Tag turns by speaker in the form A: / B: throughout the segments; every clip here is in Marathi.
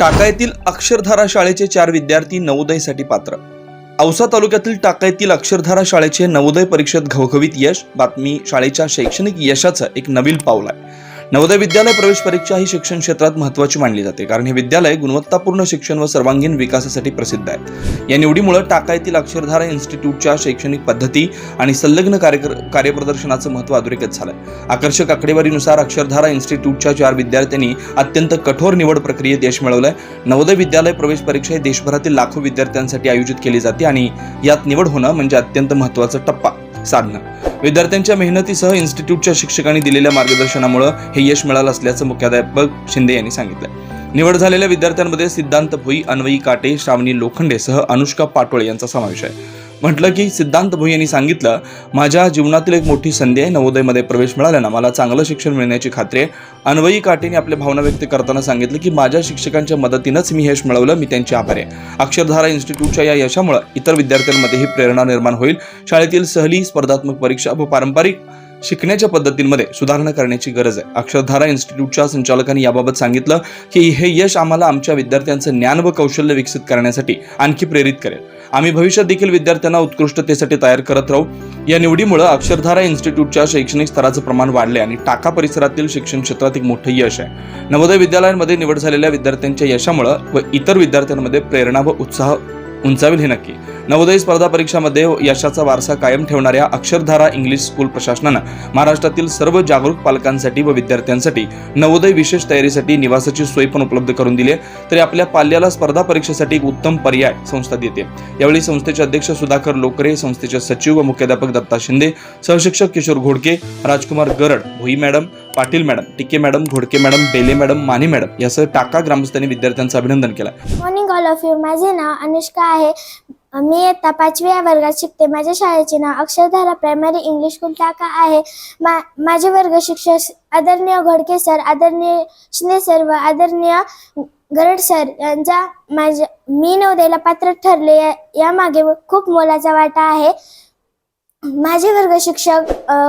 A: टाका येथील अक्षरधारा शाळेचे चार विद्यार्थी नवोदयसाठी पात्र. औसा तालुक्यातील टाका येथील अक्षरधारा शाळेचे नवोदय परीक्षेत घवघवीत यश. बातमी शाळेच्या शैक्षणिक यशाचं एक नवीन पाऊल आहे. नवोदय विद्यालय प्रवेश परीक्षा ही शिक्षण क्षेत्रात महत्त्वाची मानली जाते कारण हे विद्यालय गुणवत्तापूर्ण शिक्षण व सर्वांगीण विकासासाठी प्रसिद्ध आहे. या निवडीमुळे टाका येथील अक्षरधारा इन्स्टिट्यूटच्या शैक्षणिक पद्धती आणि संलग्न कार्यक्र कार्यप्रदर्शनाचं महत्त्व अधोरेखित झालंय. आकर्षक आकडेवारीनुसार अक्षरधारा इन्स्टिट्यूटच्या चार विद्यार्थ्यांनी अत्यंत कठोर निवड प्रक्रियेत यश मिळवलंय. नवोदय विद्यालय प्रवेश परीक्षा ही देशभरातील लाखो विद्यार्थ्यांसाठी आयोजित केली जाते आणि यात निवड होणं म्हणजे अत्यंत महत्त्वाचा टप्पा. साधना विद्यार्थ्यांच्या मेहनतीसह इन्स्टिट्यूटच्या शिक्षकांनी दिलेल्या मार्गदर्शनामुळे हे यश मिळालं असल्याचं मुख्याध्यापक शिंदे यांनी सांगितलं. निवड झालेल्या विद्यार्थ्यांमध्ये सिद्धांत भोई अन्वयी काटे श्रावणी लोखंडेसह अनुष्का पाटोळे यांचा समावेश आहे. म्हटलं की सिद्धांत भुई यांनी सांगितलं माझ्या जीवनातील एक मोठी संधी आहे नवोदयमध्ये प्रवेश मिळाल्यानं मला चांगलं शिक्षण मिळण्याची खात्री आहे. अन्वयी काटेने आपल्या भावना व्यक्त करताना सांगितलं की माझ्या शिक्षकांच्या मदतीनंच मी यश मिळवलं मी त्यांची आभारी आहे. अक्षरधारा इन्स्टिट्यूटच्या या यशामुळे इतर विद्यार्थ्यांमध्येही प्रेरणा निर्माण होईल. शाळेतील सहली स्पर्धात्मक परीक्षा व पारंपरिक शिकण्याच्या पद्धतींमध्ये सुधारणा करण्याची गरज आहे. अक्षरधारा इन्स्टिट्यूटच्या संचालकांनी याबाबत सांगितलं की हे यश आम्हाला आमच्या विद्यार्थ्यांचं ज्ञान व कौशल्य विकसित करण्यासाठी आणखी प्रेरित करेल. आम्ही भविष्यात देखील विद्यार्थ्यांना उत्कृष्टतेसाठी तयार करत राहू. या निवडीमुळे अक्षरधारा इन्स्टिट्यूटच्या शैक्षणिक स्तराचं प्रमाण वाढले आणि टाका परिसरातील शिक्षण क्षेत्रात एक मोठं यश आहे. नवोदय विद्यालयांमध्ये निवड झालेल्या विद्यार्थ्यांच्या यशामुळे व इतर विद्यार्थ्यांमध्ये प्रेरणा व उत्साह उंचावेल हे नक्की. नवोदय स्पर्धा परीक्षामध्ये यशाचा वारसा कायम ठेवणाऱ्या अक्षरधारा इंग्लिश स्कूल प्रशासनानं महाराष्ट्रातील सर्व जागरूक पालकांसाठी व विद्यार्थ्यांसाठी नवोदय विशेष तयारीसाठी निवासाची सोय पण उपलब्ध करून दिली आहे. तरी आपल्या पाल्याला स्पर्धा परीक्षेसाठी एक उत्तम पर्याय संस्था देते. यावेळी संस्थेचे अध्यक्ष सुधाकर लोकरे संस्थेचे सचिव व मुख्याध्यापक Datta Shinde सहशिक्षक Kishor Ghodke Rajkumar Garad Bhoi madam Patil madam Tike madam Ghodke madam Bele madam Mane madam यासह टाका ग्रामस्थांनी विद्यार्थ्यांचं अभिनंदन केलं.
B: मॉर्निंग ऑल ऑफ यू माझे नाव अनुष्का आहे. मी इयत्ता पाचवी या वर्गात शिकते. माझ्या शाळेचे नाव Akshardhara primary English school Taka आहे. मा माझे वर्ग शिक्षक आदरणीय घोडके सर आदरणीय शिंदे सर व आदरणीय गरड सर यांचा माझ्या मी नवदेला पात्र ठरले. या- यामागे खूप मोलाचा वाटा आहे. माझे वर्ग शिक्षक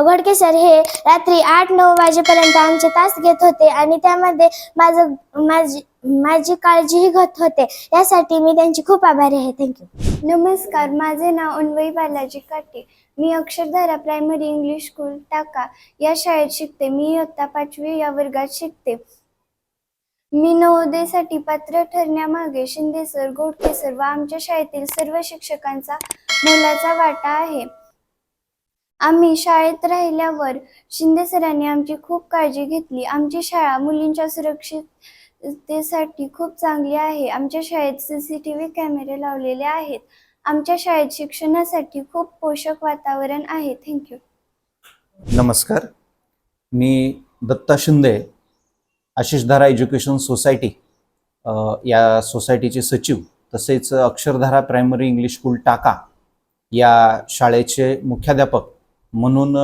B: घोडके सर हे रात्री आठ नऊ वाजेपर्यंत आमचे तास घेत होते आणि त्यामध्ये माझं माझी माझी काळजीही घेत होते. यासाठी मी त्यांची खूप आभारी आहे. थँक्यू
C: नमस्कार माझे नाव अन्वयी बालाजी काटे. मी Akshardhara primary English school Taka. या शाळेत शिकते. मी इयत्ता पाचवी या वर्गात शिकते. मी नवोदयसाठी पात्र ठरण्यामागे शिंदे सर गोडके सर व आमच्या शाळेतील सर्व शिक्षकांचा मोलाचा वाटा आहे. आम्ही शाळेत राहिल्यावर शिंदे सरांनी आमची खूप काळजी घेतली. आमची शाळा मुलींच्या सुरक्षित सुरक्षिततेसाठी खूप चांगली आहे. आमच्या शाळेत सी सी टी व्ही कॅमेरे लावलेले आहेत. आमच्या शाळेत शिक्षणासाठी खूप पोषक वातावरण आहे. थँक्यू
D: नमस्कार. मी दत्ता शिंदे आशिषधारा एज्युकेशन सोसायटी या सोसायटीचे सचिव तसेच Akshardhara primary English school Taka या शाळेचे मुख्याध्यापक म्हणून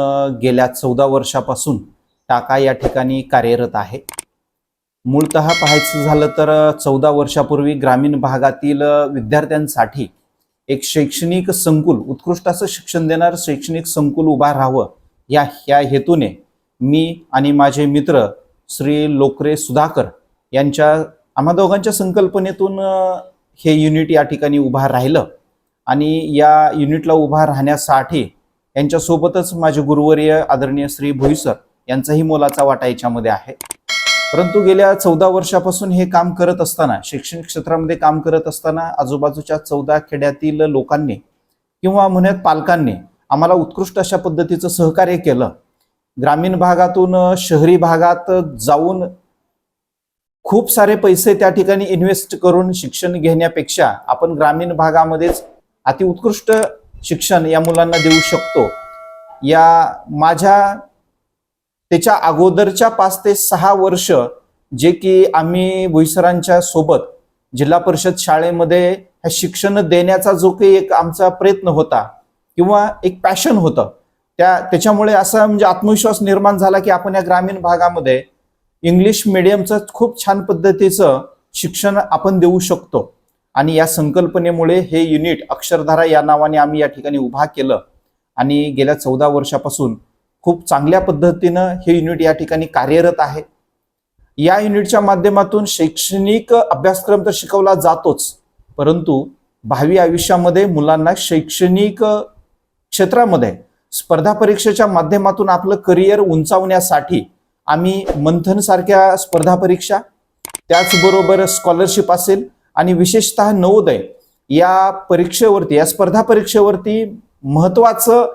D: गेल्या चौदा वर्षापासून टाका या ठिकाणी कार्यरत आहे. मूळत पाहायचं झालं तर चौदा वर्षापूर्वी ग्रामीण भागातील विद्यार्थ्यांसाठी एक शैक्षणिक संकुल उत्कृष्ट असं शिक्षण देणारं शैक्षणिक संकुल उभा राहावं या ह्या हेतूने मी आणि माझे मित्र श्री लोकरे सुधाकर यांच्या आम्हा दोघांच्या संकल्पनेतून हे युनिट या ठिकाणी उभा राहिलं. आणि या युनिटला उभा राहण्यासाठी यांच्यासोबतच माझे गुरुवर्य आदरणीय श्री भोईसर यांचाही मोलाचा वाटा याच्यामध्ये आहे. परंतु गेल्या चौदा वर्षापासून हे काम करत असताना शैक्षणिक क्षेत्रामध्ये काम करत असताना आजूबाजूच्या चौदा खेड्यातील लोकांनी किंवा म्हणत पालकांनी आम्हाला उत्कृष्ट अशा पद्धतीचं सहकार्य केलं. ग्रामीण भागातून शहरी भागात जाऊन खूप सारे पैसे त्या ठिकाणी इन्व्हेस्ट करून शिक्षण घेण्यापेक्षा आपण ग्रामीण भागामध्येच अतिउत्कृष्ट शिक्षण या मुलांना देऊ शकतो. या माझ्या त्याच्या अगोदरच्या पाच ते सहा वर्ष जे की आम्ही भुईसरांच्या सोबत जिल्हा परिषद शाळेमध्ये हे शिक्षण देण्याचा जो काही एक आमचा प्रयत्न होता किंवा एक पॅशन होतं त्या त्याच्यामुळे असा म्हणजे आत्मविश्वास निर्माण झाला की आपण या ग्रामीण भागामध्ये इंग्लिश मिडियमचं खूप छान पद्धतीचं शिक्षण आपण देऊ शकतो. आणि या संकल्पनेमुळे हे युनिट अक्षरधारा या नावाने आम्ही या ठिकाणी उभा केलं. आणि गेल्या चौदा वर्षापासून खूप चांगल्या पद्धतीनं हे युनिट या ठिकाणी कार्यरत आहे. या युनिटच्या माध्यमातून शैक्षणिक अभ्यासक्रम तर शिकवला जातोच परंतु भावी आयुष्यामध्ये मुलांना शैक्षणिक क्षेत्रामध्ये स्पर्धा परीक्षेच्या माध्यमातून आपलं करिअर उंचावण्यासाठी आम्ही मंथन सारख्या स्पर्धा परीक्षा त्याचबरोबर स्कॉलरशिप असेल आणि विशेषतः नवोदय या परीक्षेवरती या स्पर्धा परीक्षेवरती महत्वाचं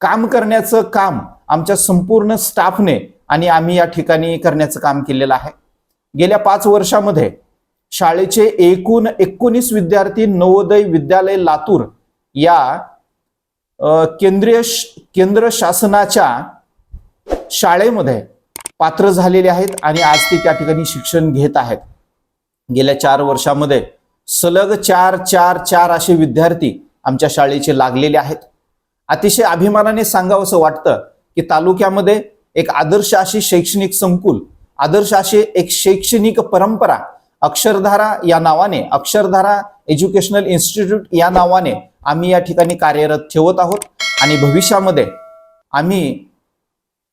D: काम करण्याचं काम आमच्या संपूर्ण स्टाफने आणि आम्ही या ठिकाणी करण्याचं काम केलेलं आहे. गेल्या पाच वर्षामध्ये शाळेचे एकूण एकोणीस विद्यार्थी नवोदय विद्यालय लातूर या केंद्रीय श- केंद्र शासनाच्या शाळेमध्ये पात्र झालेले आहेत आणि आज ते त्या ठिकाणी शिक्षण घेत आहेत. गेल्या चार वर्षामध्ये सलग चार चार चार असे विद्यार्थी आमच्या शाळेचे लागलेले आहेत. अतिशय अभिमानाने सांगावंसं वाटतं की तालुक्यामध्ये एक आदर्श अशी शैक्षणिक संकुल आदर्श अशी एक शैक्षणिक परंपरा अक्षरधारा या नावाने अक्षरधारा एज्युकेशनल इन्स्टिट्यूट या नावाने आम्ही या ठिकाणी कार्यरत ठेवत आहोत. आणि भविष्यामध्ये आम्ही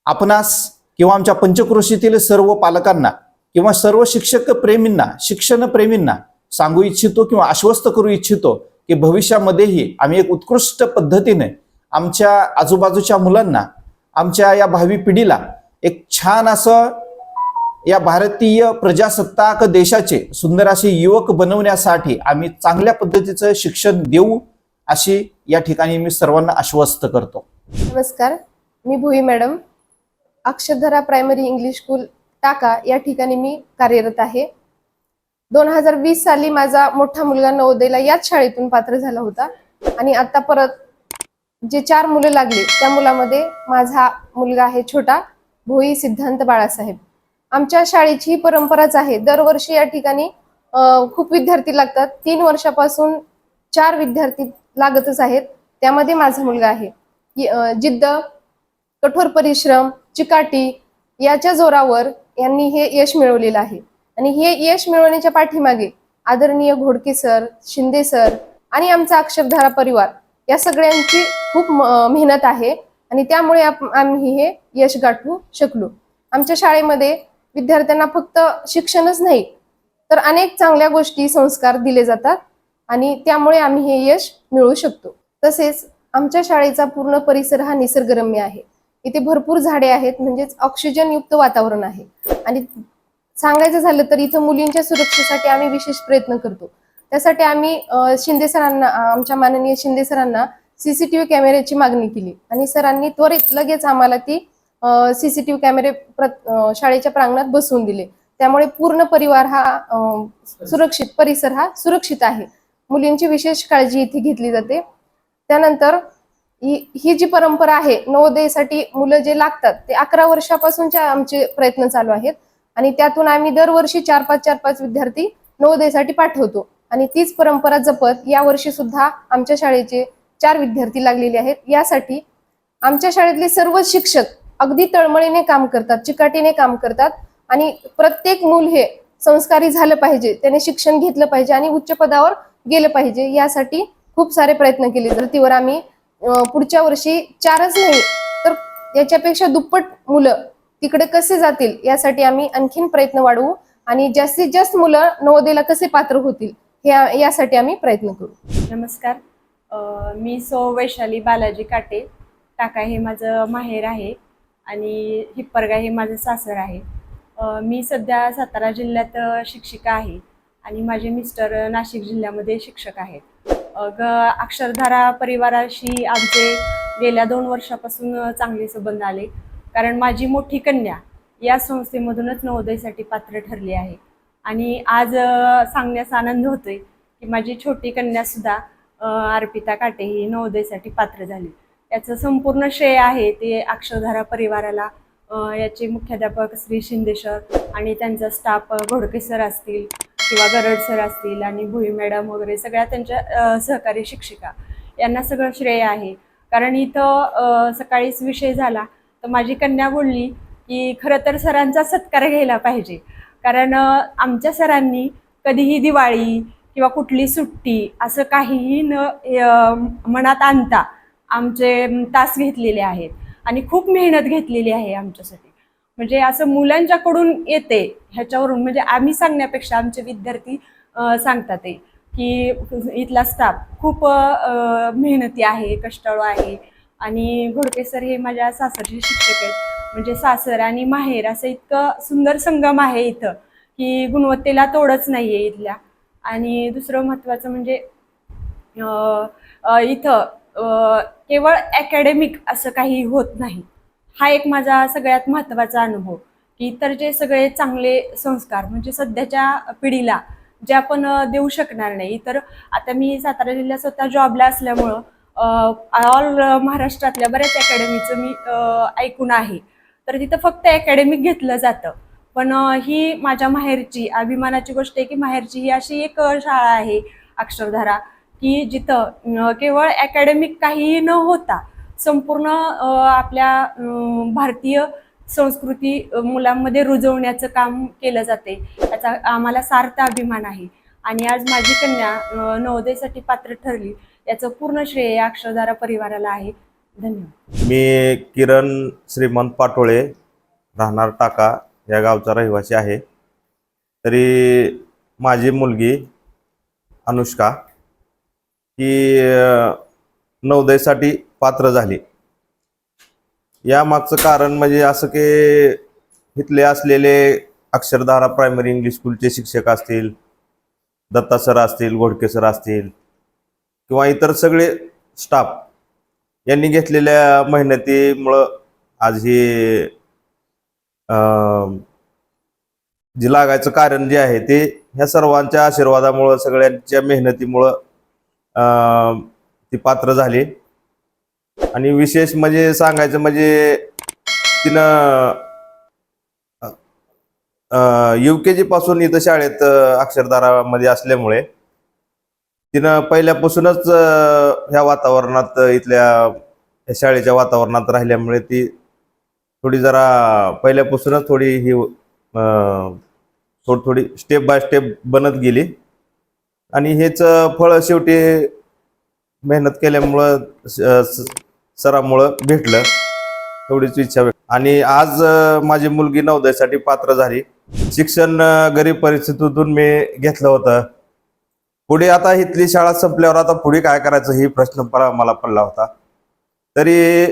D: आपणास किंवा आमच्या पंचक्रोशीतील सर्व पालकांना किंवा सर्व शिक्षक प्रेमींना शिक्षण प्रेमींना सांगू इच्छितो किंवा आश्वस्त करू इच्छितो की भविष्यामध्येही आम्ही एक उत्कृष्ट पद्धतीने आमच्या आजूबाजूच्या मुलांना आमच्या या भावी पिढीला एक छान असं या भारतीय प्रजासत्ताक देशाचे सुंदर असे युवक बनवण्यासाठी आम्ही चांगल्या पद्धतीचं शिक्षण देऊ अशी या ठिकाणी मी सर्वांना आश्वस्त करतो.
E: नमस्कार मी Bhui madam. Akshardhara primary English school Taka या ठिकाणी मी कार्यरत आहे. दोन हजार वीस साली माझा मोठा मुलगा नवोदयला याच शाळेतून पात्र झाला होता आणि आता परत जे चार मुलं लागली त्या मुलामध्ये माझा मुलगा आहे छोटा भोई सिद्धांत बाळासाहेब. आमच्या शाळेची ही परंपराच आहे दरवर्षी या ठिकाणी खूप विद्यार्थी लागतात. तीन वर्षापासून चार विद्यार्थी लागतच आहेत. त्यामध्ये माझा मुलगा आहे. जिद्द कठोर परिश्रम चिकाटी याच्या जोरावर यांनी हे यश मिळवलेलं आहे. आणि हे यश मिळवण्याच्या पाठीमागे आदरणीय घोडके सर शिंदे सर आणि आमचा अक्षरधारा परिवार या सगळ्यांची खूप मेहनत आहे. आणि त्यामुळे आम्ही हे यश गाठवू शकलो. आमच्या शाळेमध्ये विद्यार्थ्यांना फक्त शिक्षणच नाही तर अनेक चांगल्या गोष्टी संस्कार दिले जातात. आणि त्यामुळे आम्ही हे यश मिळवू शकतो. तसेच आमच्या शाळेचा पूर्ण परिसर हा निसर्गरम्य आहे. इथे भरपूर झाडे आहेत म्हणजेच ऑक्सिजन युक्त वातावरण आहे. आणि सांगायचं झालं तर इथं मुलींच्या सुरक्षेसाठी आम्ही विशेष प्रयत्न करतो. त्यासाठी आम्ही शिंदे सरांना आमच्या माननीय शिंदे सरांना सीसीटीव्ही कॅमेऱ्याची मागणी केली. आणि सरांनी त्वरित लगेच आम्हाला ती सीसीटीव्ही कॅमेरे शाळेच्या प्रांगणात बसवून दिले. त्यामुळे पूर्ण परिवार हा सुरक्षित परिसर हा सुरक्षित आहे. मुलींची विशेष काळजी इथे घेतली जाते. त्यानंतर ही ही जी परंपरा आहे नवोदयासाठी मुलं जे लागतात ते अकरा वर्षापासूनच्या आमचे प्रयत्न चालू आहेत. आणि त्यातून आम्ही दरवर्षी चार पाच चार पाच विद्यार्थी नवोदयासाठी पाठवतो. आणि तीच परंपरा जपत या वर्षी सुद्धा आमच्या शाळेचे चार विद्यार्थी लागलेले आहेत. यासाठी आमच्या शाळेतले सर्व शिक्षक अगदी तळमळीने काम करतात चिकाटीने काम करतात आणि प्रत्येक मूल हे संस्कारी झालं पाहिजे त्याने शिक्षण घेतलं पाहिजे आणि उच्च पदावर गेलं पाहिजे यासाठी खूप सारे प्रयत्न केले. धर्तीवर आम्ही पुढच्या वर्षी चारच नाही तर याच्यापेक्षा दुप्पट मुलं तिकडे कसे जातील यासाठी आम्ही आणखीन प्रयत्न वाढवू आणि जास्तीत जास्त मुलं नवोदयला कसे पात्र होतील या यासाठी आम्ही प्रयत्न करू.
F: नमस्कार. मी सौ वैशाली बालाजी काटे. टाका हे माझं माहेर आहे आणि हिप्परगा हे माझं सासर आहे. मी सध्या सातारा जिल्ह्यात शिक्षिका आहे आणि माझे मिस्टर नाशिक जिल्ह्यामध्ये शिक्षक आहेत. ग अक्षरधारा परिवाराशी आमचे गेल्या दोन वर्षापासून चांगले संबंध आले. कारण माझी मोठी कन्या या संस्थेमधूनच नवोदयसाठी पात्र ठरली आहे. आणि आज सांगण्यास आनंद होतोय की माझी छोटी कन्यासुद्धा अर्पिता काटे ही नवोदयसाठी पात्र झाली. याचं संपूर्ण श्रेय आहे ते अक्षरधारा परिवाराला याचे मुख्याध्यापक श्री शिंदे सर आणि त्यांचा स्टाफ घोडके सर असतील किंवा गरड सर असतील आणि भुई मॅडम वगैरे सगळ्या त्यांच्या सहकारी शिक्षिका. यांना सगळं श्रेय आहे. कारण इथं सकाळीच विषय झाला तर माझी कन्या बोलली की खरं तर सरांचा सत्कार घ्यायला पाहिजे. कारण आमच्या सरांनी कधीही दिवाळी किंवा कुठली सुट्टी असं काहीही न मनात आणता आमचे तास घेतलेले आहेत. आणि खूप मेहनत घेतलेली आहे आमच्यासाठी. म्हणजे असं मुलांच्याकडून येते ह्याच्यावरून. म्हणजे आम्ही सांगण्यापेक्षा आमचे विद्यार्थी सांगतात ते की इथला स्टाफ खूप मेहनती आहे कष्टाळू आहे. आणि घोडके सर हे माझ्या सासरचे शिक्षक आहेत. म्हणजे सासर आणि माहेर असं इतकं सुंदर संगम आहे इथं की गुणवत्तेला तोडच नाही आहे इथल्या. आणि दुसरं महत्त्वाचं म्हणजे इथं केवळ अकॅडमिक असं काही होत नाही. हा एक माझा सगळ्यात महत्त्वाचा अनुभव की इतर जे सगळे चांगले संस्कार म्हणजे सध्याच्या पिढीला जे आपण देऊ शकणार नाही. तर आता मी सातारा जिल्ह्यात स्वतः जॉबला असल्यामुळं ऑल महाराष्ट्रातल्या बऱ्याच अकॅडमीचं मी ऐकून आहे. तर तिथं फक्त अकॅडमिक घेतलं जातं. पण ही माझ्या माहेरची अभिमानाची गोष्ट आहे की माहेरची ही अशी एक शाळा आहे अक्षरधारा की जिथं केवळ अकॅडमिक काहीही न होता संपूर्ण आपल्या भारतीय संस्कृती मुलांमध्ये रुजवण्याचं काम केलं जाते. याचा आम्हाला सार्थ अभिमान आहे. आणि आज माझी कन्या अ, नवोदयसाठी पात्र ठरली. याचं पूर्ण श्रेय या अक्षरधारा परिवाराला आहे. धन्यवाद.
G: मी किरण श्रीमंत पाटोळे राहणार टाका या गावचा रहिवासी आहे. तरी माझी मुलगी अनुष्का ही अ, नवोदयसाठी पात्र झाली. यामागचं कारण म्हणजे असं की इथले असलेले अक्षरधारा प्रायमरी इंग्लिश स्कूलचे शिक्षक असतील दत्ता सर असतील घोडके सर असतील किंवा इतर सगळे स्टाफ यांनी घेतलेल्या मेहनतीमुळं आज हे जे लागायचं कारण जे आहे ते ह्या सर्वांच्या आशीर्वादामुळं सगळ्यांच्या मेहनतीमुळं ती पात्र झाली. आणि विशेष म्हणजे सांगायचं म्हणजे तिनं यू के जी पासून इथं शाळेत अक्षरधारामध्ये असल्यामुळे तिनं पहिल्यापासूनच ह्या वातावरणात इथल्या शाळेच्या वातावरणात राहिल्यामुळे ती थोडी जरा पहिल्यापासूनच थोडी ही थोडी थोडी स्टेप बाय स्टेप बनत गेली. आणि हेच फळ शेवटी मेहनत केल्यामुळं सरामुळं भेटलं. एवढीच इच्छा आणि आज माझी मुलगी नवोदयसाठी पात्र झाली. शिक्षण गरीब परिस्थितीतून मी घेतलं होतं. पुढे आता इथली शाळा संपल्यावर आता पुढे काय करायचं ही प्रश्न मला पडला होता. तरी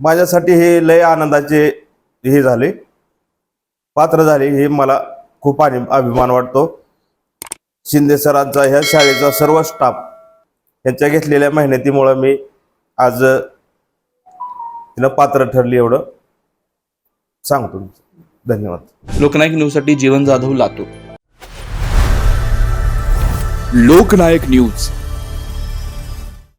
G: माझ्यासाठी हे लय आनंदाचे हे झाले. पात्र झाले हे मला खूप आणि अभिमान वाटतो. शिंदे सरांचा ह्या शाळेचा सर्व स्टाफ यांच्या घेतलेल्या मेहनतीमुळं मी आज तिला पात्र ठरली एवढं सांगतो धन्यवाद.
A: लोकनायक न्यूजसाठी जीवन जाधव लातूर.
H: लोकनायक न्यूज.